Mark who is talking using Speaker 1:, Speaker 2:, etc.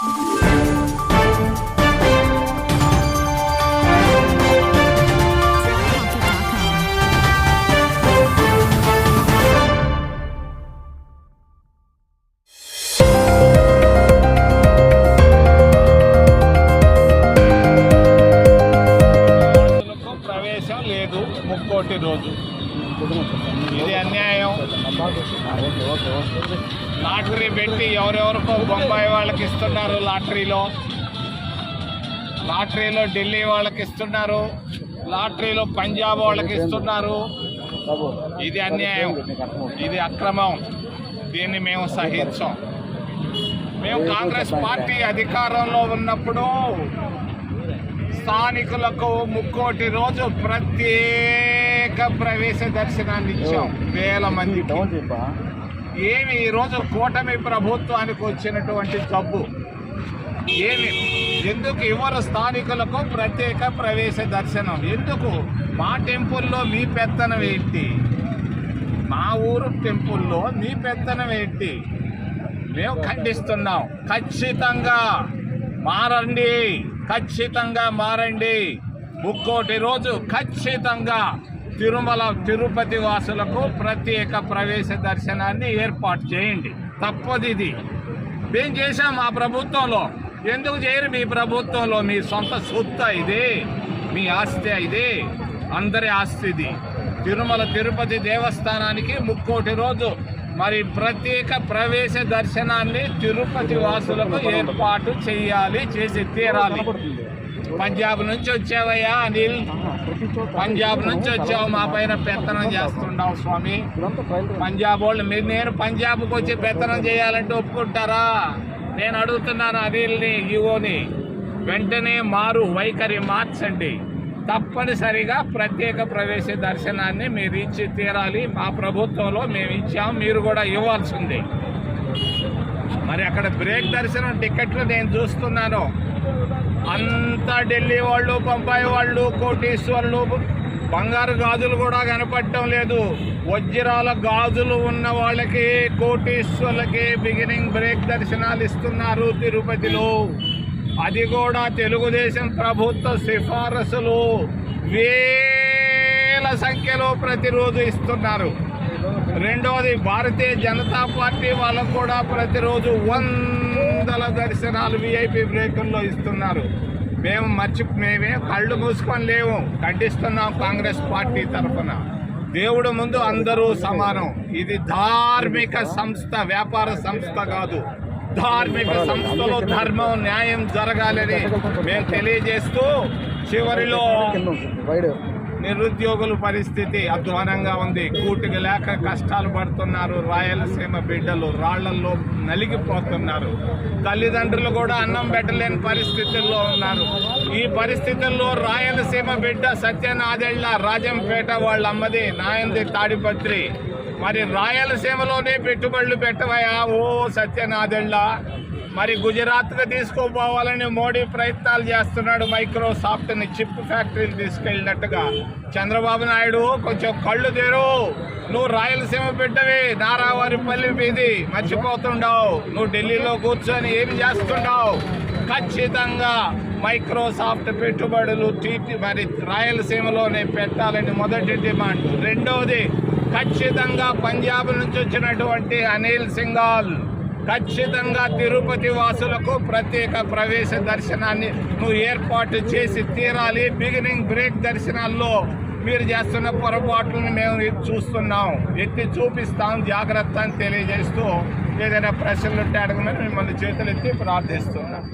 Speaker 1: Yeah. ఇది అన్యాయం. Lottery పెట్టి ఎవరెవరికో బొంబాయి వాళ్ళకి ఇస్తున్నారు లాటరీలో. లాటరీలో ఢిల్లీ వాళ్ళకి ఇస్తున్నారు. లాటరీలో పంజాబ్ వాళ్ళకి ఇస్తున్నారు. ఇది అన్యాయం. ఇది అక్రమం. దీన్ని మేము సహించాం. మేము కాంగ్రెస్ పార్టీ అధికారంలో ఉన్నప్పుడు స్థానికులకు ముక్కోటి రోజు ప్రత్యేక ప్రవేశ దర్శనాన్ని ఇచ్చాం వేల మందికి. ఏమి ఈ రోజు కూటమి ప్రభుత్వానికి వచ్చినటువంటి జబ్బు. ఏమి? ఎందుకు ఇవ్వరు స్థానికులకు ప్రత్యేక ప్రవేశ దర్శనం? ఎందుకు? మా టెంపుల్లో మీ పెత్తనం ఏంటి? మా ఊరు టెంపుల్లో మీ పెత్తనం ఏంటి? మేము ఖండిస్తున్నాం. ఖచ్చితంగా మారండి. ఖచ్చితంగా మారండి. ముక్కోటి రోజు ఖచ్చితంగా తిరుమల తిరుపతి వాసులకు ప్రత్యేక ప్రవేశ దర్శనాన్ని ఏర్పాటు చేయండి. తప్పదు ఇది. మేము చేశాం మా ప్రభుత్వంలో. ఎందుకు చేయరు? మీ ప్రభుత్వంలో మీ సొంత సొత్త ఇది. మీ ఆస్తి ఇది. అందరి ఆస్తి ఇది తిరుమల తిరుపతి దేవస్థానానికి ముక్కోటి రోజు మరి ప్రత్యేక ప్రవేశ దర్శనాన్ని తిరుపతి వాసులకు ఏర్పాటు చేయాలి చేసి తీరాలి. పంజాబ్ నుంచి వచ్చావయ్యా అనిల్. పంజాబ్ నుంచి వచ్చావు మా పైన పెత్తనం చేస్తుండవు స్వామి. పంజాబ్ వాళ్ళు మీరు నేను పంజాబ్కి వచ్చి పెత్తనం చేయాలంటే ఒప్పుకుంటారా? నేను అడుగుతున్నాను అనిల్ని ఈవోని. వెంటనే మారు వైఖరి మార్చండి. తప్పనిసరిగా ప్రత్యేక ప్రవేశ దర్శనాన్ని మీరు ఇచ్చి తీరాలి. మా ప్రభుత్వంలో మేము ఇచ్చాం మీరు కూడా ఇవ్వాల్సింది. మరి అక్కడ బ్రేక్ దర్శనం టికెట్లు నేను చూస్తున్నాను. అంతా ఢిల్లీ వాళ్ళు బొంబాయి వాళ్ళు కోటీశ్వర్లు బంగారు గాజులు కూడా కనపడటం లేదు. వజ్రాల గాజులు ఉన్న వాళ్ళకి కోటీశ్వర్లకి బిగినింగ్ బ్రేక్ దర్శనాలు ఇస్తున్నారు తిరుపతిలో. అది కూడా తెలుగుదేశం ప్రభుత్వ సిఫారసులు వేల సంఖ్యలో ప్రతిరోజు ఇస్తున్నారు. రెండవది భారతీయ జనతా పార్టీ వాళ్ళకు కూడా ప్రతిరోజు వందల దర్శనాలు విఐపి బ్రేకుల్లో ఇస్తున్నారు. మేము మర్చి మేమే కళ్ళు మూసుకొని లేవు. ఖండిస్తున్నాం కాంగ్రెస్ పార్టీ తరఫున. దేవుడు ముందు అందరూ సమానం. ఇది ధార్మిక సంస్థ వ్యాపార సంస్థ కాదు. ధార్మిక సంస్థలో ధర్మం న్యాయం జరగాలని మేము తెలియజేస్తూ చివరిలో నిరుద్యోగుల పరిస్థితి అధ్వానంగా ఉంది. కూటికి లేక కష్టాలు పడుతున్నారు. రాయలసీమ బిడ్డలు రాళ్ళల్లో నలిగిపోతున్నారు. తల్లిదండ్రులు కూడా అన్నం పెట్టలేని పరిస్థితుల్లో ఉన్నారు. ఈ పరిస్థితుల్లో రాయలసీమ బిడ్డ సత్యనాదెళ్ళ రాజంపేట వాళ్ళ అమ్మది నాయంది తాడిపత్రి మరి రాయలసీమలోనే పెట్టుబడులు పెట్టవయా? ఓ సత్యనాథెళ్ళ. మరి గుజరాత్కి తీసుకుపోవాలని మోడీ ప్రయత్నాలు చేస్తున్నాడు మైక్రోసాఫ్ట్ని చిప్ ఫ్యాక్టరీలు తీసుకెళ్ళినట్టుగా. చంద్రబాబు నాయుడు కొంచెం కళ్ళు తెరు. నువ్వు రాయలసీమ బిడ్డవి నారావారిపల్లి మీది. మర్చిపోతుండవు. నువ్వు ఢిల్లీలో కూర్చొని ఏం చేస్తుండవు? ఖచ్చితంగా మైక్రోసాఫ్ట్ పెట్టుబడులు టీటీ మరి రాయలసీమలోనే పెట్టాలని మొదటి డిమాండ్. రెండవది ఖచ్చితంగా పంజాబ్ నుంచి వచ్చినటువంటి అనిల్ సింగాల్ ఖచ్చితంగా తిరుపతి వాసులకు ప్రత్యేక ప్రవేశ దర్శనాన్ని నువ్వు ఏర్పాటు చేసి తీరాలి. బిగినింగ్ బ్రేక్ దర్శనాల్లో మీరు చేస్తున్న పొరపాట్లను మేము చూస్తున్నాం. ఎత్తి చూపిస్తాం జాగ్రత్త అని తెలియజేస్తూ ఏదైనా ప్రశ్నలు ఉంటే అడగమని మిమ్మల్ని చేతులు ఎత్తి ప్రార్థిస్తున్నాం.